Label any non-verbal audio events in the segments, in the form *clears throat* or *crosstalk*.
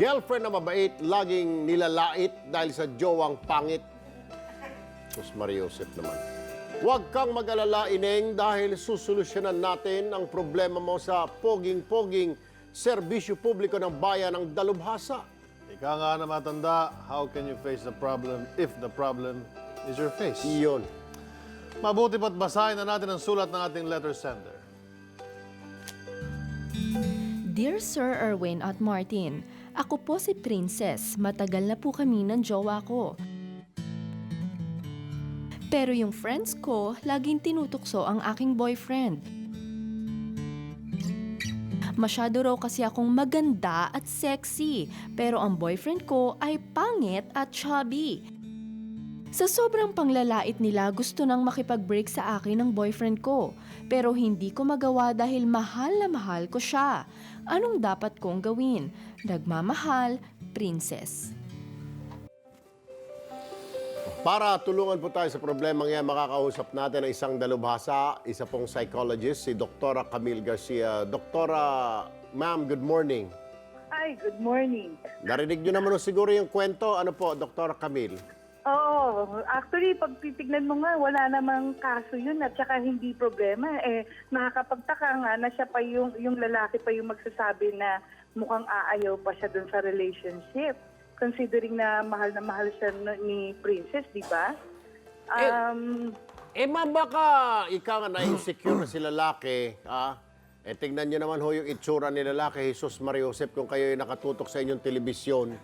Girlfriend na mabait, laging nilalait dahil sa jowang pangit. Sus Maria Josep naman. Huwag kang mag-alala, Ineng, dahil susolusyonan natin ang problema mo sa poging-poging serbisyo publiko ng bayan ng Dalubhasa. Ika nga na matanda, how can you face the problem if the problem is your face? Iyon. Mabuti pa't basahin na natin ang sulat ng ating letter sender. Dear Sir Erwin at Martin, ako po si Princess. Matagal na po kami ng jowa ko. Pero yung friends ko, laging tinutukso ang aking boyfriend. Masyado raw kasi akong maganda at sexy, pero ang boyfriend ko ay pangit at chubby. Sa sobrang panglalait nila, gusto nang makipag-break sa akin ng boyfriend ko. Pero hindi ko magawa dahil mahal na mahal ko siya. Anong dapat kong gawin? Nagmamahal, princess. Para tulungan po tayo sa problemang yan, makakausap natin ang isang dalubhasa, isa pong psychologist, si Dr. Camille Garcia. Doktora, ma'am, good morning. Ay, good morning. Narinig niyo naman siguro yung kwento. Ano po, Dr. Camille? Oo, actually, pag titignan mo nga, wala namang kaso yun at saka hindi problema. Eh, nakakapagtaka nga na siya pa yung, yung lalaki pa yung magsasabi na mukhang aayaw pa siya dun sa relationship. Considering na mahal na mahal siya no- ni Princess, di ba? Um, Eh, ma'am, baka ika nga na-insecure na si lalaki, ah? Eh, tingnan niyo naman ho yung itsura ni lalaki, Jesus Maria Josep, kung kayo nakatutok sa inyong telebisyon.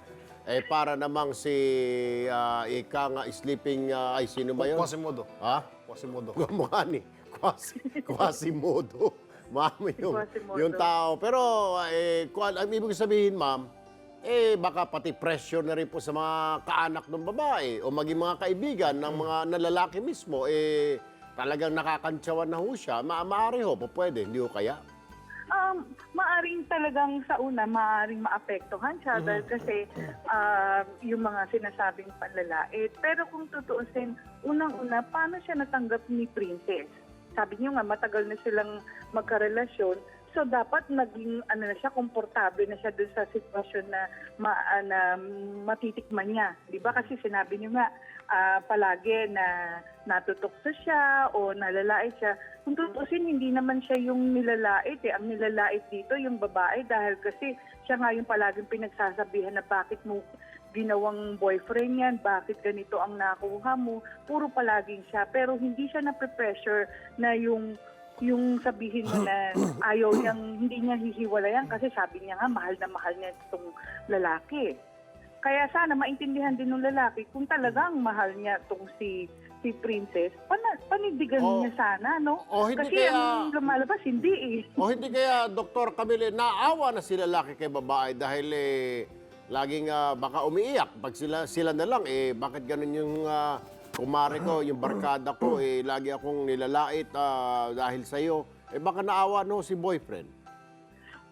Eh, para namang si ah, ika nga sleeping, ah, ay, sino ba yun? Quasimodo. Ha? Quasimodo. Mukha ni Quasi, Quasimodo. *laughs* Ma'am, yung, Quasimodo. yung tao. Pero, eh, kung, ang ibig sabihin, ma'am, eh, baka pati pressure na rin po sa mga kaanak ng babae o maging mga kaibigan ng mga nalalaki mismo, eh, talagang nakakantsawan na ho siya. Ma maaari ho, po pwede, hindi ho kaya? Um, maaring talagang sa una, maaring maapektuhan siya dahil kasi ah, yung mga sinasabing panlalait. Pero kung tutuusin, unang-una, paano siya natanggap ni Princess? Sabi niyo nga, matagal na silang magkarelasyon. So dapat naging ano na siya komportable na siya dun sa sitwasyon na ma, ah, na matitikman niya, 'di ba? Kasi sinabi niyo nga ah, palagi na natutokso siya o nalalait siya. Kung tutusin, hindi naman siya yung nilalait eh. Ang nilalait dito yung babae dahil kasi siya nga yung palaging pinagsasabihan na bakit mo ginawang boyfriend yan, bakit ganito ang nakuha mo, puro palaging siya. Pero hindi siya na-pressure na yung yung sabihin mo na *coughs* ayaw niyang, hindi niya hihiwalayan kasi sabi niya nga mahal na mahal niya itong lalaki. Kaya sana maintindihan din ng lalaki kung talagang mahal niya itong si si Princess, pana, panindigan O- niya sana, no? o hindi kasi kaya- ang lumalabas, hindi eh. O hindi kaya, Dr. Camille, naawa na si lalaki kay babae dahil eh, laging ah, baka umiiyak. Pag sila, sila na lang, eh, bakit ganun yung ah, kumare ko, yung barkada ko, eh, lagi akong nilalait ah, dahil sa'yo. Eh, baka naawa no si boyfriend.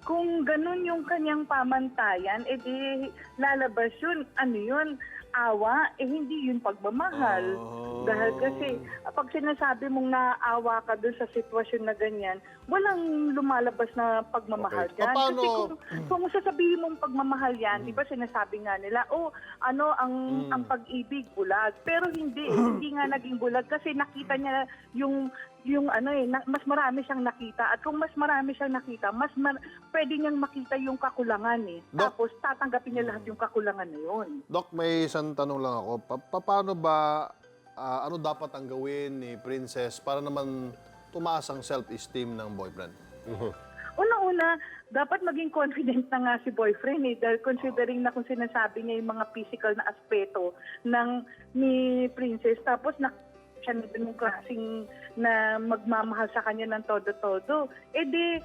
Kung ganun yung kanyang pamantayan, edi lalabas yun, ano yun, awa, eh hindi yun pagmamahal. Oh. Dahil kasi pag sinasabi mong naawa ka doon sa sitwasyon na ganyan, walang lumalabas na pagmamahal Okay. dyan. Paano- Kasi kung, kung sasabihin mong pagmamahal yan, di ba sinasabi nga nila, oh, ano, ang, ang pag-ibig bulag. Pero hindi, *clears throat* hindi nga naging bulag kasi nakita niya yung yung ano eh, na- mas marami siyang nakita. At kung mas marami siyang nakita, mas mar- pwede niyang makita yung kakulangan eh. Dok- Tapos tatanggapin niya lahat yung kakulangan na yun. Doc, may isang tanong lang ako. Pa- pa- paano ba, ah, ano dapat ang gawin ni Princess para naman tumaas ang self-esteem ng boyfriend? *laughs* Una-una, dapat maging confident na nga si boyfriend eh. Dahil considering na kung sinasabi niya yung mga physical na aspeto ng ni Princess. Tapos na siya na yung klaseng na magmamahal sa kanya ng todo-todo. Eh di,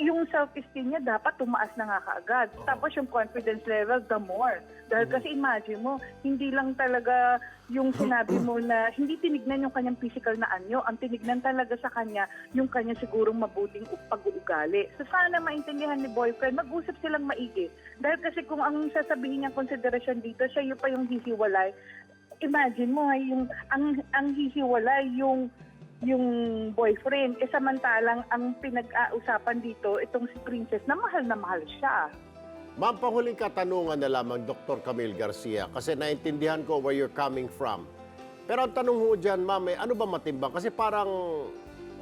yung self-esteem niya dapat tumaas na nga kaagad. Tapos yung confidence level, the more. Dahil kasi imagine mo, hindi lang talaga yung *clears throat* sinabi mo na hindi tinignan yung kanyang physical na anyo. Ang tinignan talaga sa kanya yung kanya sigurong mabuting pag-uugali. So sana maintindihan ni boyfriend, mag-usap silang maigi. Dahil kasi kung ang sasabihin niyang konsiderasyon dito, siya yung pa yung hihiwalay. Imagine mo, yung, ang, ang hihiwalay yung yung boyfriend. Eh samantalang ang pinag-ausapan dito, itong si Princess, na mahal na mahal siya. Ma'am, panghuling katanungan na lamang, Dr. Camille Garcia, kasi naintindihan ko where you're coming from. Pero ang tanong ho dyan, ma'am, eh, ano ba matimbang? Kasi parang,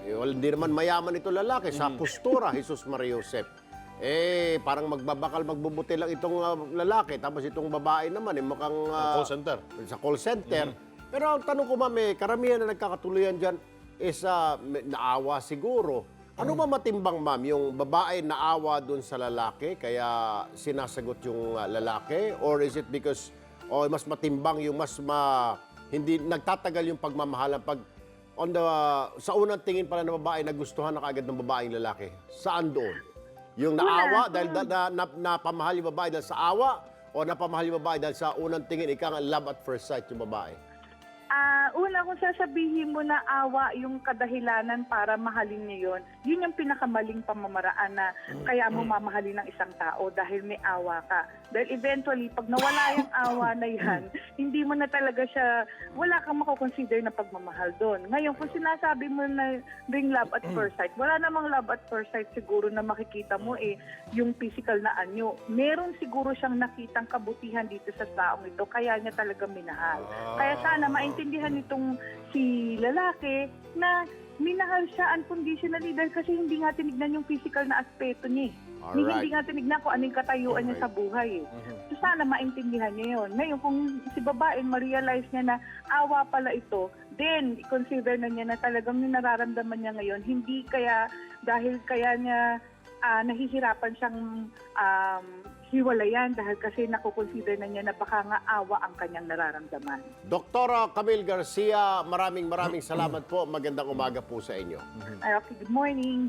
eh, well, hindi naman mayaman ito lalaki sa postura, *laughs* Jesus Maria Josep. Eh, parang magbabakal, magbubuti lang itong ah, lalaki, tapos itong babae naman, eh, mukhang... ah, Call center. sa call center. Pero ang tanong ko, ma'am, eh, karamihan na nagkakatuluyan dyan is ah, may- naawa siguro. Ano ba matimbang, ma'am, yung babae naawa dun sa lalaki, kaya sinasagot yung ah, lalaki? Or is it because, o mas matimbang yung mas ma, hindi, nagtatagal yung pagmamahalan pag on the, sa unang tingin pala ng babae, nagustuhan na kaagad ng babaeng lalaki. Saan doon? Yung naawa dahil da, na, na, napamahal yung babae dahil sa awa o napamahal yung babae dahil sa unang tingin ika nga love at first sight yung babae. Ah, una kung sasabihin mo na awa yung kadahilanan para mahalin niyo yun, yun yung pinakamaling pamamaraan na kaya mo mamahalin ng isang tao dahil may awa ka. Dahil eventually, pag nawala yung *laughs* awa na yan, hindi mo na talaga siya, wala kang makukonsider na pagmamahal doon. Ngayon, kung sinasabi mo na ring love at first sight, wala namang love at first sight siguro na makikita mo eh, yung physical na anyo. Meron siguro siyang nakitang kabutihan dito sa taong ito, kaya niya talaga minahal. Kaya sana maintindihan nitong si lalaki na minahal siya unconditionally dahil kasi hindi nga tinignan yung physical na aspeto niya. eh. Hindi, Alright. hindi nga tinignan kung anong katayuan niya sa buhay. Eh. So sana maintindihan niya yun. Ngayon, kung si babae ma-realize niya na awa pala ito, then consider na niya na talagang yung nararamdaman niya ngayon, hindi kaya dahil kaya niya ah, nahihirapan siyang um, hiwalayan dahil kasi nakukonsider na niya na baka nga awa ang kanyang nararamdaman. Doktora Camille Garcia, maraming maraming salamat po. Magandang umaga po sa inyo. Ay, okay, good morning.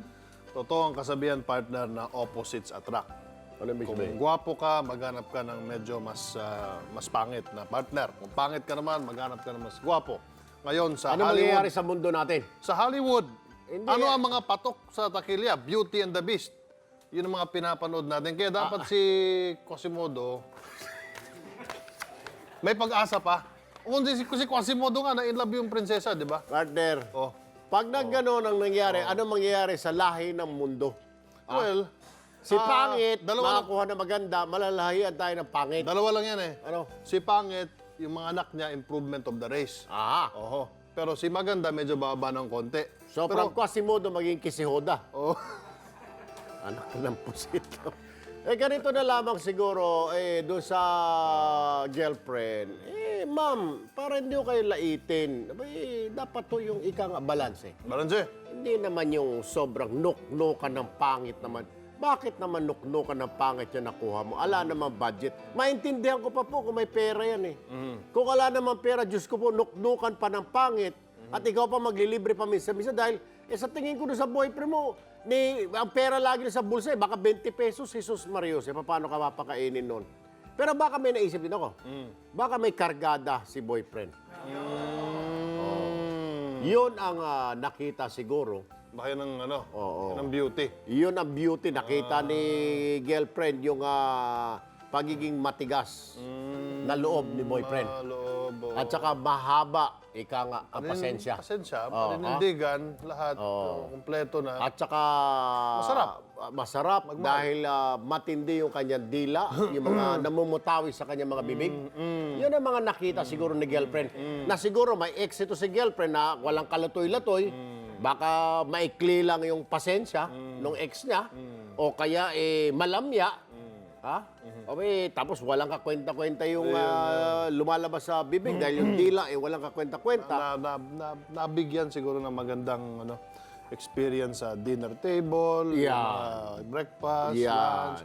Totoo ang kasabihan, partner, na opposites attract. Ano ibig Kung sabihin? gwapo ka, maghanap ka ng medyo mas ah, mas pangit na partner. Kung pangit ka naman, maghanap ka ng mas gwapo. Ngayon, sa Ano mangyayari Hollywood, sa mundo natin? sa Hollywood, Hindi. ano ang mga patok sa takilya? Beauty and the Beast. Yun ang mga pinapanood natin. Kaya dapat si Quasimodo, may pag-asa pa. Kung si, si Quasimodo nga, na-in love yung prinsesa, di ba? Partner, Oh. pag nagganon ang nangyari, ano mangyayari sa lahi ng mundo? Well, Si ah, pangit, dalawa lang, makakuha na maganda, malalahian tayo ng pangit. dalawa lang yan eh. Ano? Si pangit, yung mga anak niya, improvement of the race. Ah, Oho. Pero si maganda, medyo bababa ng konti. so Pero, from Quasimodo maging Kisihoda. oh, *laughs* Anak ng pusito. *laughs* Eh, ganito na lamang siguro, eh, doon sa girlfriend. Eh, ma'am, para hindi ko kayo laitin. Eh, dapat to yung ikang balance eh. Balanse. Hindi naman yung sobrang nuk-nukan ng pangit naman. Bakit naman nuk-nukan ng pangit yung nakuha mo? Ala naman budget. Maintindihan ko pa po kung may pera yan eh. Kung wala naman pera, Diyos ko po, nuk-nukan pa ng pangit. At ikaw pa maglilibre pa minsan-minsan dahil eh, sa tingin ko sa boyfriend mo, ni, ang pera lagi sa bulsa eh, baka 20 pesos, Jesus Marios, eh, paano ka mapakainin nun? Pero baka may naisip din ako. Baka may kargada si boyfriend. Mm. Yun ang ah, nakita siguro Baka yun ang, ano, Oo. yun ang beauty. Yun ang beauty. Nakita ni girlfriend yung ah, pagiging matigas na loob ni boyfriend. Ah, oh. At saka mahaba, ika nga, ang Panin- pasensya. Pasensya, Oo, paninindigan, lahat, Oo. kumpleto na. At saka... Masarap. ah, masarap dahil ah, matindi yung kanyang dila, yung mga namumutawi sa kanyang mga bibig. Yun ang mga nakita siguro ni girlfriend. Na siguro may exito si girlfriend na walang kalatoy-latoy. Baka maikli lang yung pasensya nung ex niya. O kaya eh, malamya. Ha? O eh, tapos walang kakwenta-kwenta yung ah, lumalabas sa bibig dahil yung dila eh walang kakwenta-kwenta. na, na, na, nabigyan siguro ng magandang ano, experience sa dinner table, Yeah. uh, breakfast, Yan. lunch.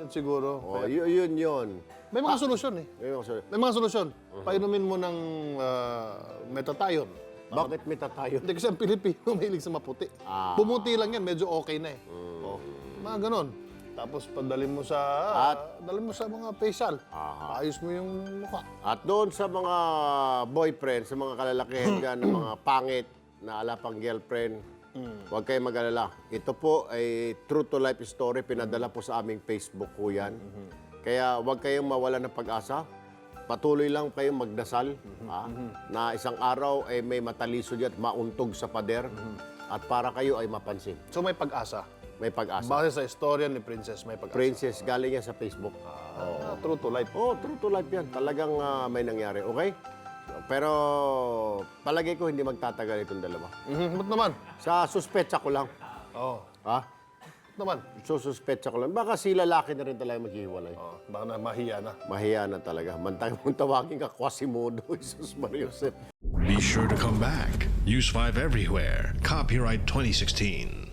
Yan siguro. O, yun, yun, yun. May mga solusyon eh. Yun, sorry. May mga solusyon. Painumin mo ng uh, metatayon. Bakit may tatayo? Hindi kasi ang Pilipino *laughs* mahilig sa maputi. Ah. Pumuti lang yan, medyo okay na eh. Oh. Mga ganon. Tapos padalin mo sa At- dalhin mo sa mga facial. Aha. Ayos mo yung mukha. At doon sa mga boyfriend, sa mga kalalakihan *clears throat* dyan, ng mga pangit na alapang girlfriend, huwag kayong mag-alala. Ito po ay true to life story. Pinadala po sa aming Facebook po yan. Kaya huwag kayong mawala ng pag-asa. Patuloy lang kayong magdasal ha, na isang araw ay may mataliso dyan at mauntog sa pader at para kayo ay mapansin. So may pag-asa. May pag-asa. Base sa istorya ni Princess, may pag Princess, galing yan sa Facebook. Ah, true to life. Oh, true to life yan. Talagang ah, may nangyari. Okay? Pero palagay ko hindi magtatagal itong dalawa. Mhm, ba't naman? Sa suspecha ko lang. Oo. Ha? Ba't naman? Sususpecha ko lang. Baka si lalaki na rin talaga maghihiwalay. Oh, baka na mahiya na. Mahiya na talaga. Mantang mong tawagin ka Quasimodo, *laughs* Jesus Mariosep. Be sure to come back. Use 5 everywhere. Copyright 2016.